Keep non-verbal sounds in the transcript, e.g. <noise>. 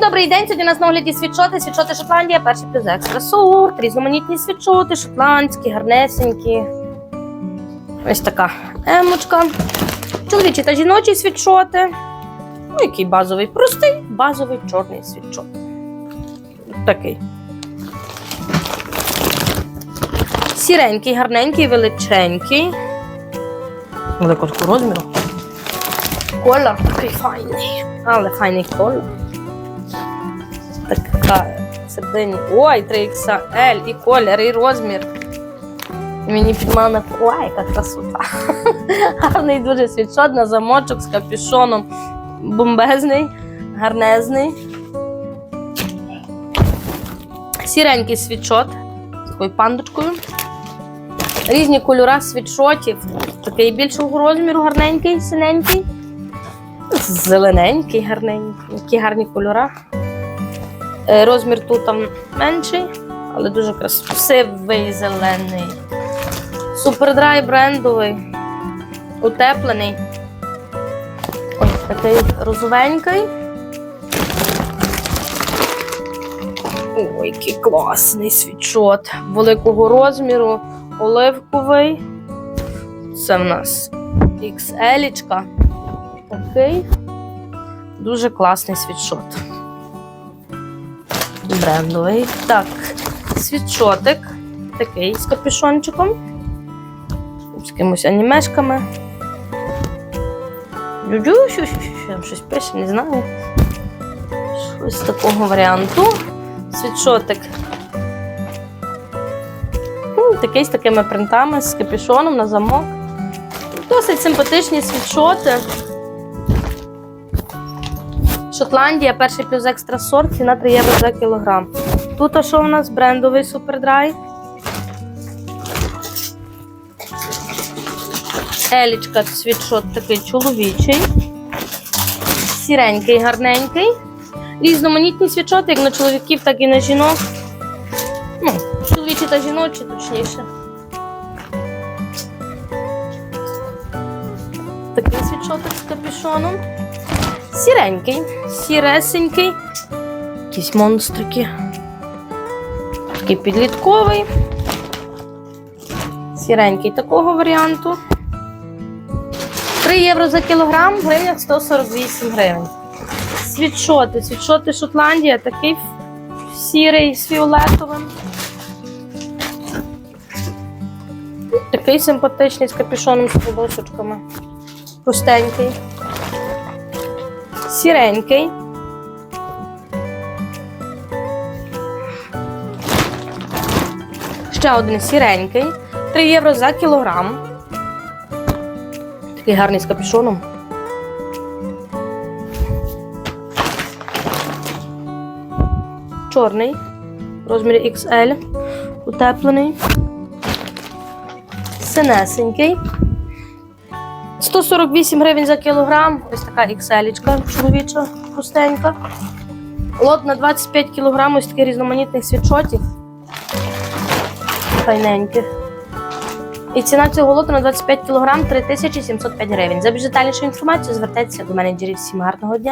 Добрий день. Сьогодні нас на огляді світшоти. Світшоти Шотландія, перший плюс екстра сорт, різноманітні світшоти, шотландські, гарнесенькі. Ось така емочка. Чоловічі та жіночі світшоти. Ну, який базовий, простий, базовий чорний світшот. Такий. Сіренький, гарненький, величенький. Великого розміру. Колір такий файний. Але файний колір. Така середині. Ой, 3XL, і колір, і розмір. Мені підмана, ой, яка красота. <laughs> Гарний дуже світшот на замочок з капюшоном. Бомбезний, гарнезний. Сіренький світшот з такою пандочкою. Різні кольори світшотів. Такий більшого розміру, гарненький, синенький. Зелененький, гарненький. Які гарні кольори. Е, Розмір тут там менший, але дуже красивий. Сивий, зелений. Супердрай брендовий. Утеплений. Ось такий розовенький. Ой, який класний світшот. Великого розміру, оливковий. Це в нас XL. Окей. Дуже класний світшот. Брендовий. Так, світшотик. Такий з капюшончиком. З кимось анімешками. Там щось пише, не знаю. Щось такого варіанту. Світшотик. Ну, Такий з такими принтами, з капюшоном на замок. Досить симпатичні світшоти. Шотландія, перший плюс екстра сорт, ціна 3 євро за кілограм. Тут а що у нас брендовий супердрай. Елічка світшот такий чоловічий. Сіренький, гарненький. Різноманітні світшоти, як на чоловіків, так і на жінок. Ну, чоловічі та жіночі, точніше. Такий світшотик з капюшоном. Сіренький, сіресенький. Якісь монстрики. Такий підлітковий. Сіренький такого варіанту. 3 євро за кілограм, в гривнях 148 гривень. Світшоти. Світшоти Шотландія, такий сірий з фіолетовим. Такий симпатичний з капюшоном з подошечками. Простенький. Сіренький. Ще один сіренький. 3 євро за кілограм. Такий гарний з капюшоном. Чорний. В розмірі XL. Утеплений. Синесенький. 148 гривень за кілограм. Ось така XL чоловіча простенька. Лот на 25 кілограм ось таких різноманітних світшотів. Файненьких. І ціна цього лоту на 25 кг 3705 гривень. За більш детальнішу інформацію звертайтеся до менеджерів. Всім гарного дня!